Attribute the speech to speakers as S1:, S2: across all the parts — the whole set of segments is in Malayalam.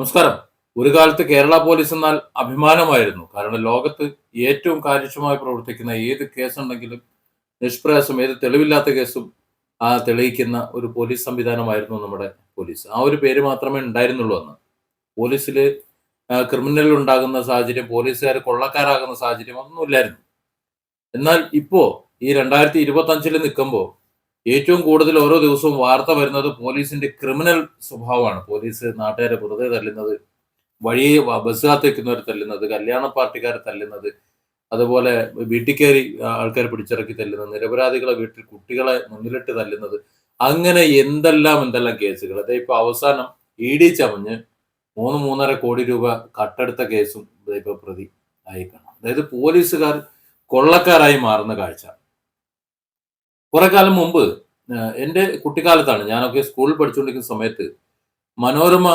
S1: നമസ്കാരം. ഒരു കാലത്ത് കേരള പോലീസ് എന്നാൽ അഭിമാനമായിരുന്നു. കാരണം ലോകത്ത് ഏറ്റവും കാര്യക്ഷമമായി പ്രവർത്തിക്കുന്ന ഏത് കേസുണ്ടെങ്കിലും നിഷ്പ്രയാസം ഏത് തെളിവില്ലാത്ത കേസും തെളിയിക്കുന്ന ഒരു പോലീസ് സംവിധാനമായിരുന്നു നമ്മുടെ പോലീസ്. ആ ഒരു പേര് മാത്രമേ ഉണ്ടായിരുന്നുള്ളൂ അന്ന്. പോലീസിൽ ക്രിമിനൽ ഉണ്ടാകുന്ന സാഹചര്യം പോലീസുകാർ കൊള്ളക്കാരാകുന്ന സാഹചര്യം ഒന്നുമില്ലായിരുന്നു എന്നാൽ ഇപ്പോ ഈ രണ്ടായിരത്തി ഇരുപത്തി അഞ്ചിൽ നിൽക്കുമ്പോൾ ഏറ്റവും കൂടുതൽ ഓരോ ദിവസവും വാർത്ത വരുന്നത് പോലീസിന്റെ ക്രിമിനൽ സ്വഭാവമാണ്. പോലീസ് നാട്ടുകാരെ വെറുതെ തല്ലുന്നത് വഴിയെ ബസ്സുകാത്ത് ബസ് കാത്തിരിക്കുന്നവരെ തല്ലുന്നത് കല്യാണ പാർട്ടിക്കാരെ തല്ലുന്നത് അതുപോലെ വീട്ടിൽ കയറി ആൾക്കാരെ പിടിച്ചിറക്കി തല്ലുന്നത് നിരപരാധികളെ വീട്ടിൽ കുട്ടികളെ മുന്നിലിട്ട് തല്ലുന്നത് അങ്ങനെ എന്തെല്ലാം എന്തെല്ലാം കേസുകൾ. അതായത് ഇപ്പൊ അവസാനം ഇ ഡി ചമഞ്ഞ് മൂന്ന് മൂന്നര കോടി രൂപ കട്ടെടുത്ത കേസും ഇപ്പൊ പ്രതി കാണാം അതായത് പോലീസുകാർ കൊള്ളക്കാരായി മാറുന്ന കാഴ്ച. കുറെ കാലം മുമ്പ് എന്റെ കുട്ടിക്കാലത്താണ് ഞാനൊക്കെ സ്കൂളിൽ പഠിച്ചുകൊണ്ടിരിക്കുന്ന സമയത്ത് മനോരമ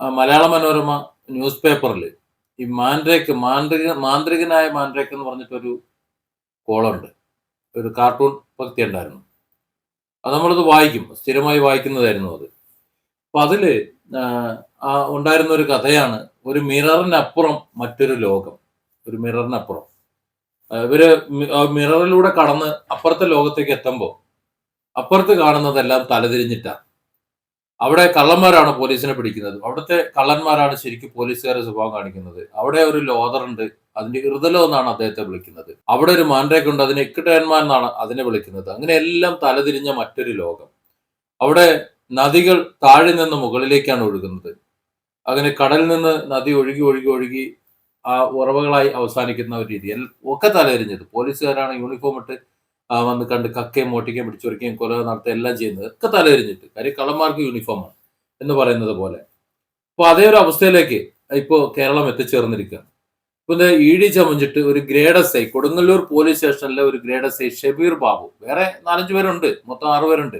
S1: മലയാള മനോരമ ന്യൂസ് പേപ്പറിൽ ഈ മാൻഡ്രേക്ക് മാന്ത്രിക മാന്ത്രികനായ മാൻഡ്രേക്ക് എന്ന് പറഞ്ഞിട്ടൊരു കോളുണ്ട് ഒരു കാർട്ടൂൺ ഭക്തി ഉണ്ടായിരുന്നു അത് നമ്മളത് വായിക്കും. സ്ഥിരമായി വായിക്കുന്നതായിരുന്നു അത്. അപ്പൊ ആ ഉണ്ടായിരുന്ന ഒരു കഥയാണ് ഒരു മിററിനപ്പുറം മറ്റൊരു ലോകം. ഒരു മിററിനപ്പുറം. ഇവർ മിററിലൂടെ കടന്ന് അപ്പുറത്തെ ലോകത്തേക്ക് എത്തുമ്പോൾ അപ്പുറത്ത് കാണുന്നതെല്ലാം തലതിരിഞ്ഞിട്ടാണ് അവിടെ കള്ളന്മാരാണ് പോലീസിനെ പിടിക്കുന്നത്. അവിടുത്തെ കള്ളന്മാരാണ് ശരിക്കും പോലീസുകാരെ സ്വഭാവം കാണിക്കുന്നത്. അവിടെ ഒരു ലോതറുണ്ട് അതിന്റെ ഹൃദലോ എന്നാണ് അദ്ദേഹത്തെ വിളിക്കുന്നത്. അവിടെ ഒരു മാൻഡ്രേക്ക് ഉണ്ട്. അതിനെ ഇക്കിട്ടയന്മാർ എന്നാണ് അതിനെ വിളിക്കുന്നത്. അങ്ങനെ എല്ലാം തലതിരിഞ്ഞ മറ്റൊരു ലോകം. അവിടെ നദികൾ താഴെ നിന്ന് മുകളിലേക്കാണ് ഒഴുകുന്നത്. അങ്ങനെ കടലിൽ നിന്ന് നദി ഒഴുകി ഒഴുകി ഒഴുകി ഉറവകളായി അവസാനിക്കുന്ന ഒരു രീതി. ഒക്കെ തലയെറിഞ്ഞത് പോലീസുകാരാണ് യൂണിഫോം ഇട്ട് വന്ന് കണ്ട് കക്കയും മോട്ടിക്കുകയും പിടിച്ചുറിക്കുകയും കൊല നടത്തുക എല്ലാം ചെയ്യുന്നത് ഒക്കെ തലയെറിഞ്ഞിട്ട് കാര്യം കള്ളന്മാർക്ക് യൂണിഫോമാണ് എന്ന് പറയുന്നത് പോലെ. അപ്പൊ അതേ ഒരു അവസ്ഥയിലേക്ക് ഇപ്പോൾ കേരളം എത്തിച്ചേർന്നിരിക്കുകയാണ്. ഇപ്പൊ ഇ ഡി ചമഞ്ഞിട്ട് ഒരു grade S I Kodungallur police സ്റ്റേഷനിലെ ഒരു grade S I Shabeer Babu. വേറെ നാലഞ്ച് പേരുണ്ട് മൊത്തം ആറ് പേരുണ്ട്.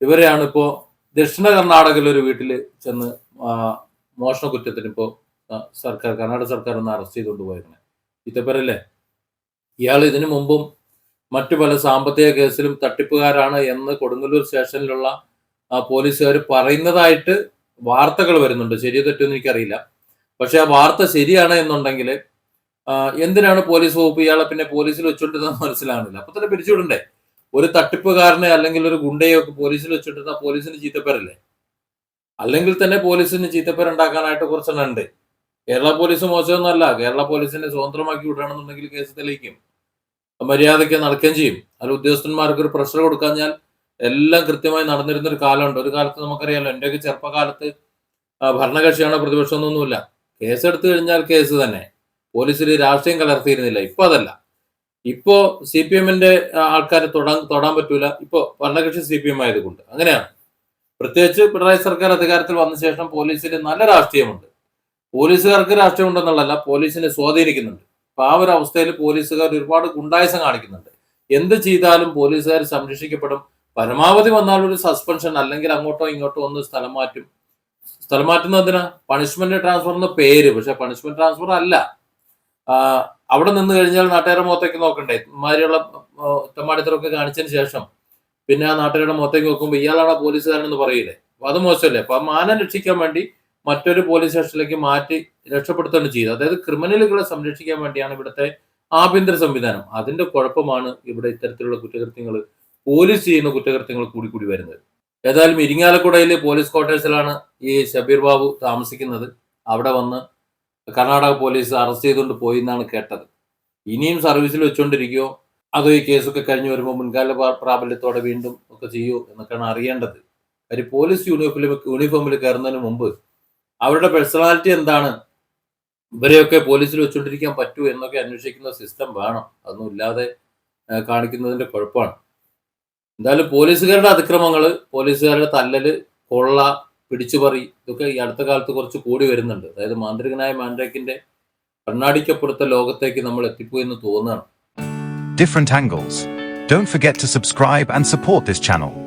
S1: ഇവരെയാണ് ഇപ്പോൾ ദക്ഷിണ കർണാടകയിലെ ഒരു വീട്ടിൽ ചെന്ന് മോഷണ കുറ്റത്തിന് ഇപ്പോ ആ, സർക്കാർ കർണാടക സർക്കാർ ഒന്ന് അറസ്റ്റ് ചെയ്തുകൊണ്ട് പോയിരുന്നത് ഇത്തപ്പരല്ലേ? ഇയാൾ ഇതിനു മുമ്പും മറ്റു പല സാമ്പത്തിക കേസിലും തട്ടിപ്പുകാരാണ് എന്ന് കൊടുങ്ങല്ലൂർ സ്റ്റേഷനിലുള്ള പോലീസുകാർ പറയുന്നതായിട്ട് വാർത്തകൾ വരുന്നുണ്ട്. ശരിയോ തെറ്റോ എന്ന് എനിക്കറിയില്ല. പക്ഷെ ആ വാർത്ത ശരിയാണ് എന്നുണ്ടെങ്കിൽ എന്തിനാണ് പോലീസ് വകുപ്പ് ഇയാളെ പിന്നെ പോലീസിൽ വെച്ചുകൊണ്ടിരുന്നത് മനസ്സിലാകുന്നില്ല അപ്പൊ തന്നെ പിരിച്ചുവിടണ്ടേ? ഒരു തട്ടിപ്പുകാരനെ അല്ലെങ്കിൽ ഒരു ഗുണ്ടയോ ഒക്കെ പോലീസിൽ വെച്ചിട്ടിരുന്ന പോലീസിന് ചീത്തപ്പേരല്ലേ? അല്ലെങ്കിൽ തന്നെ പോലീസിന് ചീത്തപ്പേരുണ്ടാക്കാനായിട്ട് കുറച്ചെണ്ണം ഉണ്ട്. കേരള പോലീസ് മോശമൊന്നുമല്ല. കേരള പോലീസിനെ സ്വതന്ത്രമാക്കി വിടണമെന്നുണ്ടെങ്കിൽ കേസ് തെളിയിക്കും. മര്യാദയ്ക്ക് നടക്കുകയും ചെയ്യും. അതിൽ ഉദ്യോഗസ്ഥന്മാർക്ക് ഒരു പ്രഷർ കൊടുക്കാഞ്ഞാൽ എല്ലാം കൃത്യമായി നടന്നിരുന്ന ഒരു കാലമുണ്ട്. ഒരു കാലത്ത് നമുക്കറിയാലോ എന്റെയൊക്കെ ചെറുപ്പകാലത്ത് ഭരണകക്ഷിയാണോ പ്രതിപക്ഷമൊന്നുമില്ല കേസ് എടുത്തു കഴിഞ്ഞാൽ കേസ് തന്നെ. പോലീസിൽ രാഷ്ട്രീയം കലർത്തിയിരുന്നില്ല. ഇപ്പൊ അതല്ല. ഇപ്പോ സി പി എമ്മിന്റെ ആൾക്കാരെ തൊടാൻ തൊടാൻ പറ്റൂല. ഇപ്പോ ഭരണകക്ഷി സി പി എം ആയതുകൊണ്ട്. അങ്ങനെയാണ്. പ്രത്യേകിച്ച് പിണറായി സർക്കാർ അധികാരത്തിൽ വന്ന ശേഷം പോലീസിന് നല്ല രാഷ്ട്രീയമുണ്ട്. പോലീസുകാർക്ക് രാഷ്ട്രീയം ഉണ്ടെന്നുള്ളതല്ല പോലീസിനെ സ്വാധീനിക്കുന്നുണ്ട്. അപ്പൊ ആ ഒരു അവസ്ഥയിൽ പോലീസുകാർ ഒരുപാട് ഗുണ്ടായസം കാണിക്കുന്നുണ്ട്. എന്ത് ചെയ്താലും പോലീസുകാർ സംരക്ഷിക്കപ്പെടും. പരമാവധി വന്നാൽ ഒരു സസ്പെൻഷൻ അല്ലെങ്കിൽ അങ്ങോട്ടോ ഇങ്ങോട്ടോ ഒന്ന് സ്ഥലം മാറ്റും. സ്ഥലം മാറ്റുന്നതിന് പണിഷ്മെന്റ് ട്രാൻസ്ഫർ എന്ന പേര് പക്ഷെ പണിഷ്മെന്റ് ട്രാൻസ്ഫർ അല്ല. അവിടെ നിന്ന് കഴിഞ്ഞാൽ നാട്ടുകാരുടെ മുഖത്തേക്ക് നോക്കണ്ടേ? ഇമാരിയുള്ള തെമ്മാടിത്തരമൊക്കെ കാണിച്ചതിന് ശേഷം പിന്നെ ആ നാട്ടുകാരുടെ മുഖത്തേക്ക് നോക്കുമ്പോൾ ഇയാളാണ് പോലീസുകാരൻ എന്ന് പറയില്ലേ? അപ്പൊ അത് മോശമല്ലേ? അപ്പൊ ആ മാനം രക്ഷിക്കാൻ വേണ്ടി മറ്റൊരു പോലീസ് സ്റ്റേഷനിലേക്ക് മാറ്റി രക്ഷപ്പെടുത്തുകയാണ് ചെയ്തത്. അതായത് ക്രിമിനലുകളെ സംരക്ഷിക്കാൻ വേണ്ടിയാണ് ഇവിടുത്തെ ആഭ്യന്തര സംവിധാനം. അതിന്റെ കുഴപ്പമാണ് ഇവിടെ ഇത്തരത്തിലുള്ള കുറ്റകൃത്യങ്ങൾ പോലീസ് ചെയ്യുന്ന കുറ്റകൃത്യങ്ങൾ കൂടി കൂടി വരുന്നത്. ഏതായാലും ഇരിങ്ങാലക്കുടയിലെ പോലീസ് ക്വാർട്ടേഴ്സിലാണ് ഈ ഷബീർ ബാബു താമസിക്കുന്നത്. അവിടെ വന്ന് കർണാടക പോലീസ് അറസ്റ്റ് ചെയ്തുകൊണ്ട് പോയി എന്നാണ് കേട്ടത്. ഇനിയും സർവീസിൽ വെച്ചുകൊണ്ടിരിക്കുകയോ അതോ ഈ കേസൊക്കെ കഴിഞ്ഞ് വരുമ്പോൾ മുൻകാല പ്രാബല്യത്തോടെ വീണ്ടും ഒക്കെ ചെയ്യൂ എന്നൊക്കെയാണ് അറിയേണ്ടത്. കാര്യം പോലീസ് യൂണിഫോമിൽ യൂണിഫോമിൽ കയറുന്നതിന് മുമ്പ് അവരുടെ പേഴ്സണാലിറ്റി എന്താണ്? ഇവരെയൊക്കെ പോലീസിൽ വെച്ചുകൊണ്ടിരിക്കാൻ പറ്റൂ എന്നൊക്കെ അന്വേഷിക്കുന്ന സിസ്റ്റം വേണം. അതൊന്നും ഇല്ലാതെ കാണിക്കുന്നതിന്റെ കുഴപ്പമാണ്. എന്തായാലും പോലീസുകാരുടെ അതിക്രമങ്ങൾ പോലീസുകാരുടെ തല്ലല് കൊള്ള പിടിച്ചുപറി ഇതൊക്കെ ഈ അടുത്ത കാലത്ത് കുറച്ച് കൂടി വരുന്നുണ്ട്. അതായത് മാന്ത്രികനായ മാൻഡ്രേക്കിന്റെ കണ്ണാടിക്കപ്പുറത്തെ ലോകത്തേക്ക് നമ്മൾ എത്തിപ്പോയി എന്ന് തോന്നുകയാണ്.
S2: Different angles don't forget to subscribe and support this channel.